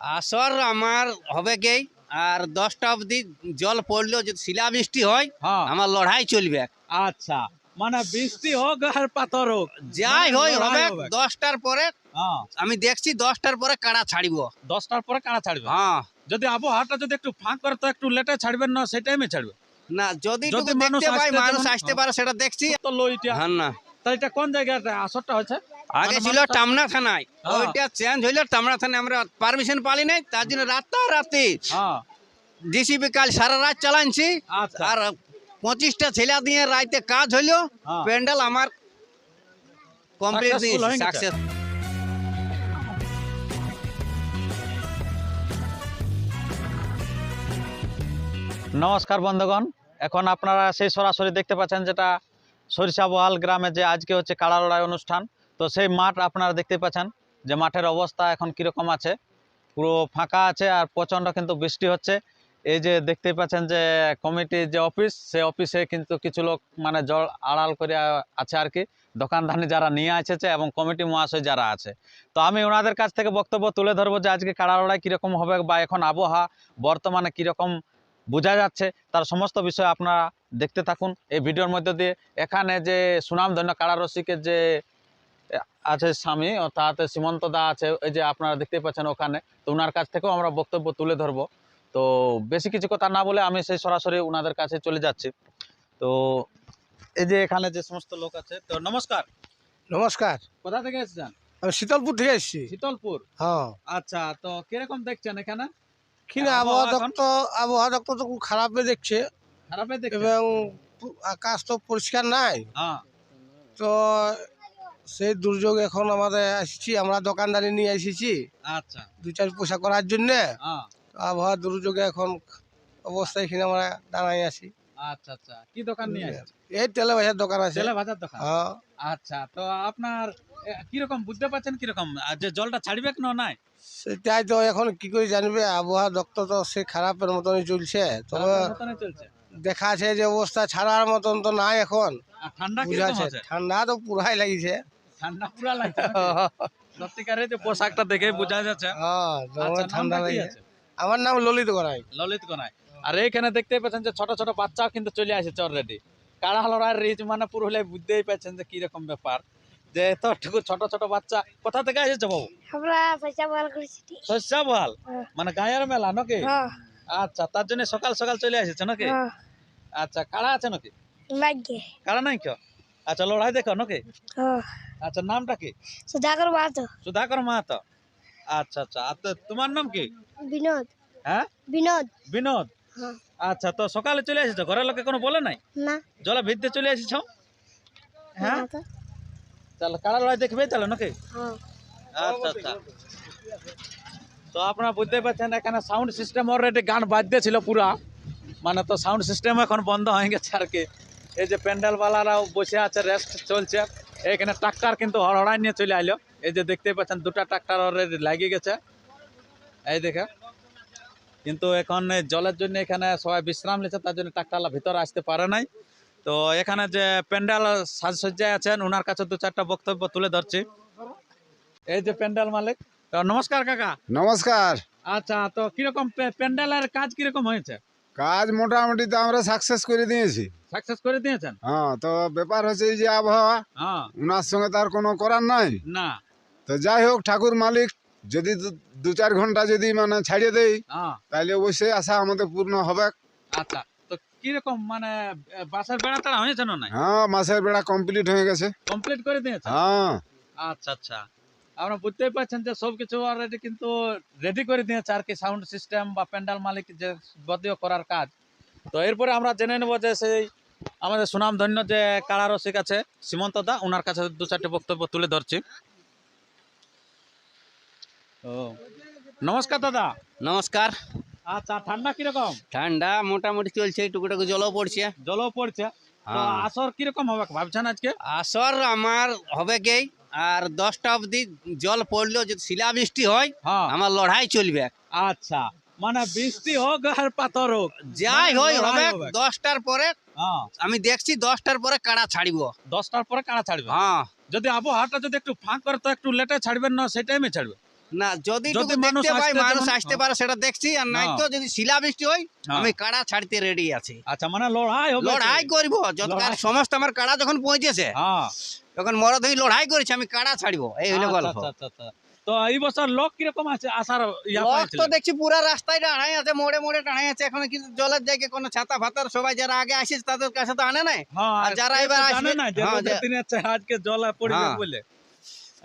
আসর আমার হবে কি আর দশটা অবধি জল পড়লেও যদি শিলাবৃষ্টি হয় হ্যাঁ। আমার লড়াই চলবে। আচ্ছা মানে বৃষ্টি হোক আর পাথর হোক। যাই মানে হয় হবে দশটার পরে হ্যাঁ। আমি দেখছি দশটার পরে কাড়া ছাড়িব। দশটার পরে কারা ছাড়বে? হ্যাঁ। যদি আবহাওয়াটা যদি একটু ফাঁক করে তো একটু লেটে ছাড়বেন না সেই টাইমে ছাড়বে? না যদি মানুষ দেখতে পাই আসতে মানুষ আসতে পারে সেটা দেখছি। তো লইটা। হ্যাঁ না। তা এটা কোন জায়গাটা আসরটা হয়েছে? আগে ছিল টামনা থানায় হ্যাঁ। ওইটা চেঞ্জ হইল টামনা থানায় আমরা পারমিশন পালি নাই তার জন্য রাতারাতি হ্যাঁ ডিসিপি কাল সারা রাত চালানছি আচ্ছা আর পঁচিশটা ছেলে দিয়ে রাইতে কাজ হইল হ্যাঁ। প্যান্ডেল আমার কমপ্লিট হয়ে? সাকসেস নমস্কার বন্ধুগণ এখন আপনারা সেই সরাসরি দেখতে পাচ্ছেন যেটা সরিষাবহাল গ্রামে যে আজকে হচ্ছে কাড়া লড়াই অনুষ্ঠান তো সেই মাঠ আপনারা দেখতে পাচ্ছেন যে মাঠের অবস্থা এখন কীরকম আছে। পুরো ফাঁকা আছে আর প্রচণ্ড কিন্তু বৃষ্টি হচ্ছে। এই যে দেখতেই পাচ্ছেন যে কমিটির যে অফিস সে অফিসে কিন্তু কিছু লোক মানে জল আড়াল করে আছে আর কি। দোকানদানি যারা নিয়ে এসেছে এবং কমিটি মহাশয় যারা আছে। তো আমি ওনাদের কাছ থেকে বক্তব্য তুলে ধরবো যে আজকে কাড়া লড়াই কীরকম হবে বা এখন আবহাওয়া বর্তমানে কীরকম বোঝা যাচ্ছে তার সমস্ত বিষয় আপনারা দেখতে থাকুন। এই ভিডিওর মধ্যে দিয়ে এখানে যে সুনামধন্য কারারসিকের যে এ, আছে স্বামী অর্থাৎ সীমন্ত দা আছে এই যে আপনারা দেখতে পাচ্ছেন ওখানে। তো ওনার কাছ থেকেও আমরা বক্তব্য তুলে ধরবো। তো বেশি কিছু কথা না বলে আমি সেই সরাসরি ওনাদের কাছে চলে যাচ্ছি। তো এই যে এখানে যে সমস্ত লোক আছে তো নমস্কার। নমস্কার। কোথা থেকে এসেছেন? আমি শীতলপুর থেকে এসেছি। শীতলপুর? হ্যাঁ। আচ্ছা তো কীরকম দেখছেন এখানে? কি না আবহাওয়া? দপ্তর আবহাওয়া দপ্তর তো খুব খারাপই দেখছে। খারাপে দেখছেন এবং আকাশ তো পরিষ্কার নাই। হ্যাঁ। তো সেই দুর্যোগ এখন আমাদের আসছি আমরা দোকানদারি নিয়ে এসেছি। আচ্ছা। দু চার পয়সা করার জন্যে হ্যাঁ। আবহাওয়া দুর্যোগে এখন অবস্থা এখানে আমরা দাঁড়াই আছি। আচ্ছা আচ্ছা। কি দোকান নিয়ে এই তেলে ভাজার দোকান আছে। ছেলে ভাজার দোকান? হ্যাঁ। আচ্ছা তো আপনার কীরকম বুঝতে পারছেন কীরকম? যে জলটা ছাড়বে নাই? সেটাই তো এখন কি করে জানবে? আবহাওয়া দপ্তর তো সে খারাপের মতনই চলছে। তবে দেখা আছে যে অবস্থা ছাড়ার মতন তো নাই এখন। ঠান্ডা ঠান্ডা তো পুরাই লাগিছে। ঠান্ডা পুরা লাগছে সত্যিকারে যে পোশাকটা দেখে বোঝা যাচ্ছে। হ্যাঁ আচ্ছা ঠান্ডা লাগে আমার নাম ললিত গড়াই। ললিত কোনায় আর এইখানে দেখতে পাচ্ছেন যে ছোট ছোট বাচ্চাও কিন্তু চলে আসেছে অলরেডি কাড়া রিচ মানে পুরো হলে বুঝতেই পারছেন যে কীরকম ব্যাপার। যে এতটুকু ছোট ছোট বাচ্চা কোথা থেকে এসেছে বাবু? আমরা পয়সা বল করেছি। শস্যা হ্যাঁ। মানে গায়ের মেলা নাকি? হ্যাঁ। আচ্ছা তার জন্য সকাল সকাল চলে এসেছে নাকি? হ্যাঁ। আচ্ছা কাড়া আছে নাকি? লাগে কাড়া নাই কেউ? আচ্ছা লড়াই দেখো নাকি? হ্যাঁ। আচ্ছা নামটা কি? সুধাকর বাত সুধাকর মাহাতো। আচ্ছা আচ্ছা। তোমার নাম কি? বিনোদ। হ্যাঁ? বিনোদ। বিনোদ? হ্যাঁ। আচ্ছা তো সকালে চলে এসেছ? ঘরের লোকে কোনো বলে নাই? না। জলে ভিড়তে চলে এসেছ? হ্যাঁ। তাহলে কাড়া লড়াই দেখবে তাহলে নাকি? হ্যাঁ। আচ্ছা আচ্ছা। তো আপনারা বুঝতে পারছেন এখানে সাউন্ড সিস্টেম অলরেডি গান বাজতেছিল পুরা। মানে তো সাউন্ড সিস্টেম এখন বন্ধ হয়ে গেছে আর কি। এই যে প্যান্ডেলওয়ালারাও বসে আছে রেস্ট চলছে। এখানে ট্রাক্টর কিন্তু হড়হড়াই নিয়ে চলে আইলো। এই যে দেখতে পাচ্ছেন দুটা ট্রাক্টর অলরেডি লাগিয়ে গেছে। এই দেখে কিন্তু এখন জলের জন্য এখানে সবাই বিশ্রাম নিচ্ছে তার জন্য ট্রাক্টরলা ভিতরে আসতে পারে নাই। তো এখানে যে প্যান্ডেল সাজসজ্জায় আছেন ওনার কাছে দু চারটা বক্তব্য তুলে ধরছি। এই যে প্যান্ডেল মালিক। তো নমস্কার কাকা। নমস্কার। আচ্ছা তো কীরকম প্যান্ডেলের কাজ কীরকম হয়েছে? কাজ মোটামুটি তো আমরা সাকসেস করে দিয়েছি। সাকসেস করে দিয়েছেন? হ্যাঁ তো ব্যাপার হচ্ছে এই যে আবহাওয়া হ্যাঁ। ওনার সঙ্গে তার কোনো করার নাই। না। তো যাই হোক ঠাকুর মালিক যদি দু- দু চার ঘণ্টা যদি মানে ছাড়িয়ে দেই হ্যাঁ। তাহলে অবশ্যই আশা আমাদের পূর্ণ হবে। আচ্ছা তো কীরকম মানে বাসের বেড়া তারা হয়েছে না হ্যাঁ মাসের বেড়া কমপ্লিট হয়ে গেছে। কমপ্লিট করে দিয়েছে হ্যাঁ। আচ্ছা আচ্ছা। আমরা বুঝতেই পারছেন যে সব কিছু অলরেডি কিন্তু রেডি করে দিয়েছে আর কি সাউন্ড সিস্টেম বা প্যান্ডেল মালিক যে বদীয় করার কাজ। তো এরপরে আমরা জেনে নেব যে সেই আমাদের সুনাম ধন্য যে কাড়া রসিক আছে সীমন্ত দা ওনার কাছে দু চারটে বক্তব্য তুলে ধরছি। ও নমস্কার দাদা। নমস্কার। আচ্ছা ঠান্ডা কীরকম? ঠান্ডা মোটামুটি চলছে টুকুটাকু জলও পড়ছে। জলও পড়ছে। হ্যাঁ। আসর কীরকম হবে ভাবছেন আজকে? আসর আমার হবে কি আর দশটা অবধি জল পড়লেও যদি শিলা বৃষ্টি হয় হ্যাঁ। আমার লড়াই চলবে। আচ্ছা মানে বৃষ্টি হোক আর পাথর হোক যাই হোক হয় লড়াই হবে দশটার পরে হ্যাঁ। আমি দেখছি দশটার পরে কাড়া ছাড়িব। দশটার পরে কাড়া ছাড়বে? হ্যাঁ। যদি আবহাওয়াটা যদি একটু ফাঁক করে তো একটু লেটে ছাড়বেন না সেই টাইমে ছাড়বে? না যদি দেখতে পাই মানুষ আসতে পারে সেটা দেখছি। আর নাই হ্যাঁ। তো যদি শিলাবৃষ্টি হয় হ্যাঁ। আমি কাড়া ছাড়তে রেডি আছি। আচ্ছা মানে লড়াই হবে লড়াই করব যতকার সমস্ত আমার কাড়া যখন পৌঁছেছে হ্যাঁ। তখন মরদ লড়াই করেছে আমি কাড়া ছাড়বো এই হলো আচ্ছা, গল্প। আচ্ছা, আচ্ছা। তো এই বছর লোক কীরকম আছে? আসার লোক তো দেখছি পুরা রাস্তায় আছে মোড়ে মোড়ে টানাই আছে এখন কিন্তু জলের জায়গায় কোনো ছাতা ফাতার সবাই যারা আগে আসিস তাদের কাছে তো আনে নাই। হ্যাঁ আর যারা এবার আসবে- না হ্যাঁ, আজকে জল পড়বে হ্যাঁ। বলে।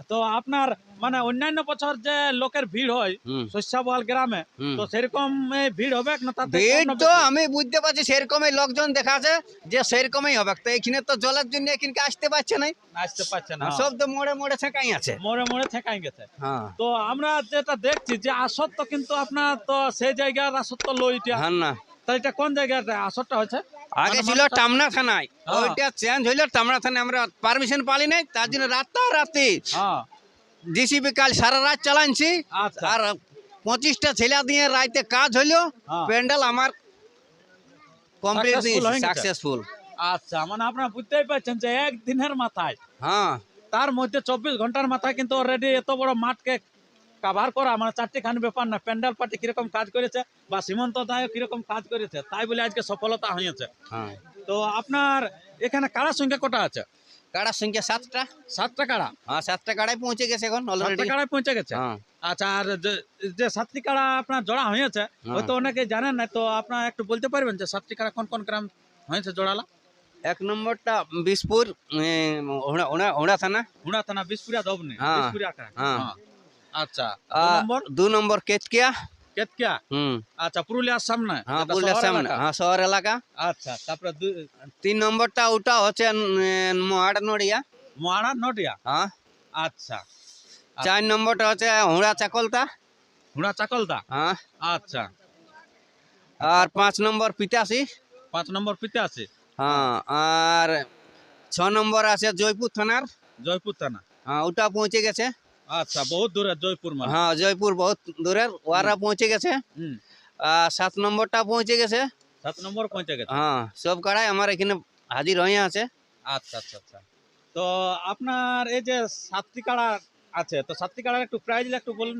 তো আপনার মানে অন্যান্য বছর যে লোকের ভিড় হয় হুম, শস্যাবল গ্রামে তো সেরকম ভিড় হবে না তাতে ভিড় তো? আমি বুঝতে পারছি সেরকমই লোকজন দেখাছে যে সেরকমই হবে। তো এখানে তো জলের জন্য এখানকে আসতে পারছে না আসতে পারছে না সব তো মোড়ে মোড়ে ছেঁকাই আছে। মোড়ে মোড়ে ঠেকাই গেছে। হ্যাঁ। তো আমরা যেটা দেখছি যে আসর তো কিন্তু আপনার তো সেই জায়গার আসর তো লইটা হ্যাঁ না। তো এটা কোন জায়গার আসরটা হচ্ছে আগে মানে ছিল টামনা থানায়। হ্যাঁ। ওইটা চেঞ্জ হইল টামনা থানায় আমরা পারমিশন পালি নাই তার জন্য রাত রাতে হ্যাঁ। ডিসিপি কাল সারা রাত চালানছি। আচ্ছা। আর পঁচিশটা ছেলে দিয়ে রাইতে কাজ হইল হ্যাঁ। প্যান্ডেল আমার কমপ্লিট? সাকসেসফুল আচ্ছা মানে আপনারা বুঝতেই পারছেন যে একদিনের মাথায়। হ্যাঁ। তার মধ্যে চব্বিশ ঘণ্টার মাথায় কিন্তু অলরেডি এত বড় মাঠকে কাভার করা মানে চারটি খান ব্যাপার না প্যান্ডেল পার্টি কীরকম কাজ করেছে বা সীমন্ত দায় কীরকম কাজ করেছে তাই বলে আজকে সফলতা হয়েছে হ্যাঁ। তো আপনার এখানে কারা সংখ্যা কটা আছে? কাড়ার সংখ্যা? সাতটা। সাতটা কাড়া হ্যাঁ সাতটা কাড়ায় পৌঁছে গেছে এখন সাতটা কাড়ায় পৌঁছে গেছে? হ্যাঁ। আচ্ছা আর যে- সাতটি কাড়া আপনার জোড়া হয়েছে হয়তো অনেকে জানেন না তো আপনার একটু বলতে পারবেন যে সাতটি কাড়া কোন কোন গ্রাম হয়েছে জোড়ালা? এক নম্বরটা বিশপুর ওড়া- ওড়া ওড়া থানা। থানা বিশপুরিয়া দবনি হ্যাঁ, বিশপুরিয়া কাড়া হ্যাঁ। হ্যাঁ। আচ্ছা দু নম্বর? দু কেতকিয়া? হুম। আচ্ছা পুরুলিয়ার সামনে? হ্যাঁ পুরুলিয়ার সামনে। হ্যাঁ শহর এলাকা। আচ্ছা তারপরে তিন নম্বরটা ওটা হচ্ছে মহাড় নড়িয়া। মহারা নডিয়া? হ্যাঁ। আচ্ছা। চার নম্বরটা হচ্ছে হুড়া চাকলতা। হুড়া চাকলদা হ্যাঁ। আচ্ছা। আর পাঁচ নম্বর পিতাসি পাঁচ নম্বর পিতে আছে হ্যাঁ আর ছ নম্বর আছে জয়পুর থানার। জয়পুর থানা। হ্যাঁ ওটা পৌঁছে গেছে। আচ্ছা বহুত দূরে জয়পুর মানে? হ্যাঁ জয়পুর বহুত দূরের ওরা পৌঁছে গেছে। আর সাত নম্বরটা পৌঁছে গেছে। সাত নম্বর পৌঁছে গেছে? হ্যাঁ সব কাড়াই আমার এখানে হাজির হয়ে আছে। আচ্ছা আচ্ছা আচ্ছা। তো আপনার এই যে সাতটি কাড়া আছে তো সাতটি কাড়ার একটু প্রাইজ একটু বলুন।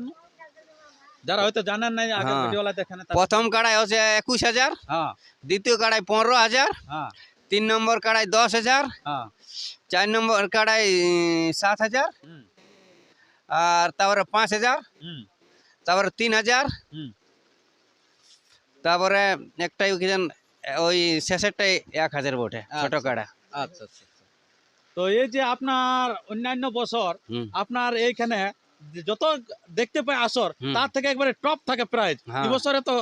যারা হয়তো জানেন নাই আগে হ্যাঁ। ভিডিওলা দেখেন প্রথম কাড়াই হচ্ছে একুশ হাজার। হ্যাঁ। দ্বিতীয় কাড়াই পনেরো হাজার। হ্যাঁ। তিন নম্বর কাড়াই দশ হাজার। হ্যাঁ। চার নম্বর কাড়াই সাত হাজার। হুম। আর তারপরে পাঁচ হাজার তারপরে তিন হাজার তারপরে একটাই ওখানে ওই শেষেরটাই এক হাজার বটে ছোট আচ্ছা। কাড়া আচ্ছা আচ্ছা আচ্ছা। তো এই যে আপনার অন্যান্য বছর আপনার এইখানে যত দেখতে পাই আসর তার থেকে একবারে টপ থাকে প্রাইজ হ্যাঁ। বছরে তো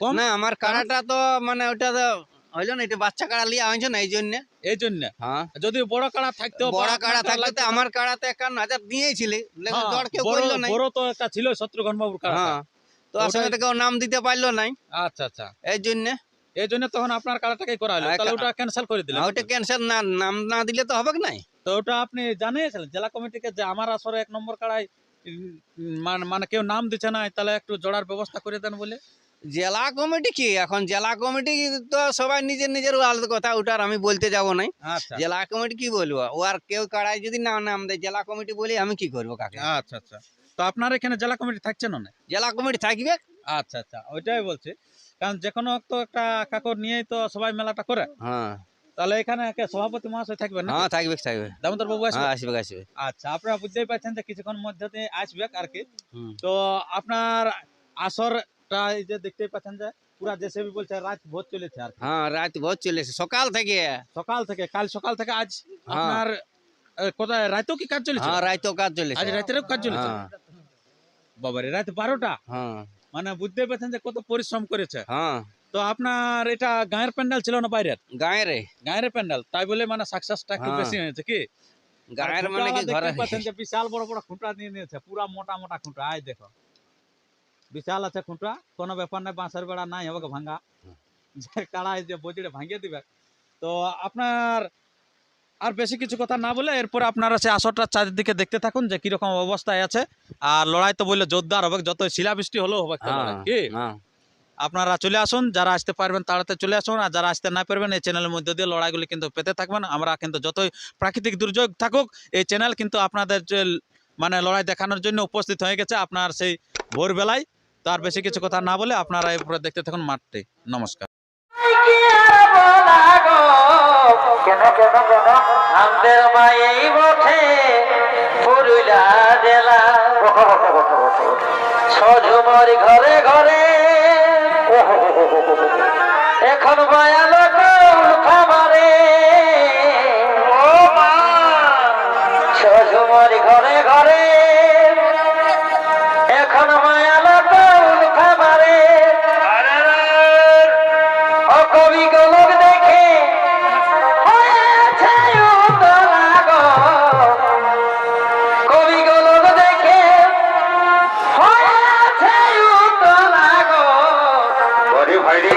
কম না আমার কাড়াটা তো মানে ওটা তো হইল না এটা বাচ্চা কাড়া লিয়া হয়েছে না এই জন্য। এই জন্য? হ্যাঁ। যদি বড় কাড়া থাকতো বড় কাড়া থাকলে আমার কাড়াতে একান্ন হাজার দিয়েছিলি। লেকিন কেউ করল নাই। বড় তো একটা ছিল শত্রুঘ্ন বাবুর কাড়া হ্যাঁ। তো আসলে তো নাম দিতে পারল নাই? আচ্ছা আচ্ছা। এই জন্য। এই জন্য তখন আপনার কাড়াটাকে করা হলো হ্যাঁ, তাহলে ওটা ক্যান্সেল করে ওটা ক্যান্সেল না নাম না দিলে তো হবে কি নাই? তো ওটা আপনি জানিয়েছিলেন জেলা কমিটিকে যে আমার আসরে এক নম্বর কাড়ায় মানে মানে কেউ নাম দিচ্ছে না তাহলে একটু জোড়ার ব্যবস্থা করে দেন বলে। জেলা কমিটি কি? এখন জেলা কমিটি তো সবাই নিজের নিজের আলাদা কথা ওটার আমি বলতে যাব নাই। আচ্ছা। জেলা কমিটি কি বলব? ও আর কেউ কাড়াই যদি না নাম দেয় জেলা কমিটি বলি আমি কি করব কাকে? আচ্ছা আচ্ছা। তো আপনার এখানে জেলা কমিটি থাকছে না? জেলা কমিটি থাকবে? আচ্ছা আচ্ছা। ওইটাই বলছি। কারণ যে কোনো তো একটা কাকর নিয়েই তো সবাই মেলাটা করে। হ্যাঁ। তাহলে এখানে সভাপতি মহাশয় থাকবেন না? হ্যাঁ থাকবে থাকবে। দামোদর বাবু আসবে? হ্যাঁ আসবে আসবে। আচ্ছা আপনারা বুঝতেই পারছেন যে কিছুক্ষণ মধ্যে আসবে আর কি। তো আপনার আসরটা এই যে দেখতেই পাচ্ছেন যে পুরা জেসেবি বলছে রাত ভোর চলেছে আর হ্যাঁ রাত বহুত চলেছে। সকাল থেকে? সকাল থেকে কাল সকাল থেকে আজ হ্যাঁ। আপনার কোথায়? রাতেও কি কাজ চলেছে? হ্যাঁ রাতও কাজ চলেছে। আজ রাতেরও কাজ চলেছে? হ্যাঁ। বাবারে রাত বারোটা? হ্যাঁ। মানে বুঝতে পারছেন যে কত পরিশ্রম করেছে। হ্যাঁ। তো আপনার এটা গায়ের প্যান্ডেল ছিল না বাইরের? গায়ে রে। গায়ের প্যান্ডেল। তাই বলে মানে সাকসেসটা একটু হ্যাঁ। বেশি হয়েছে কি? গায়ের মানে কি ঘরে বিশাল বড় বড় খুঁটা নিয়ে নিয়েছে পুরা মোটা মোটা খুঁটা। আয় দেখো। বিশাল আছে খুঁটা কোনো ব্যাপার নাই বাঁশের বেড়া নাই হবে ভাঙ্গা যে কাড়াই যে বজিড়ে ভাঙিয়ে দিবে তো আপনার আর বেশি কিছু কথা না বলে এরপরে আপনারা সে আসরটা চারিদিকে দেখতে থাকুন যে কীরকম অবস্থায় আছে আর লড়াই তো বললে জোরদার হবে যত শিলাবৃষ্টি হলেও হবে কি আপনারা চলে আসুন যারা আসতে পারবেন তাড়াতাড়ি চলে আসুন আর যারা আসতে না পারবেন এই চ্যানেলের মধ্যে দিয়ে লড়াইগুলি কিন্তু পেতে থাকবেন আমরা কিন্তু যতই প্রাকৃতিক দুর্যোগ থাকুক এই চ্যানেল কিন্তু আপনাদের যে মানে লড়াই দেখানোর জন্য উপস্থিত হয়ে গেছে আপনার সেই ভোরবেলায় তো আর বেশি কিছু কথা না বলে আপনারা এরপরে দেখতে থাকুন মাঠটি। নমস্কার। ঘরে ঘরে এখন ঘরে ঘরে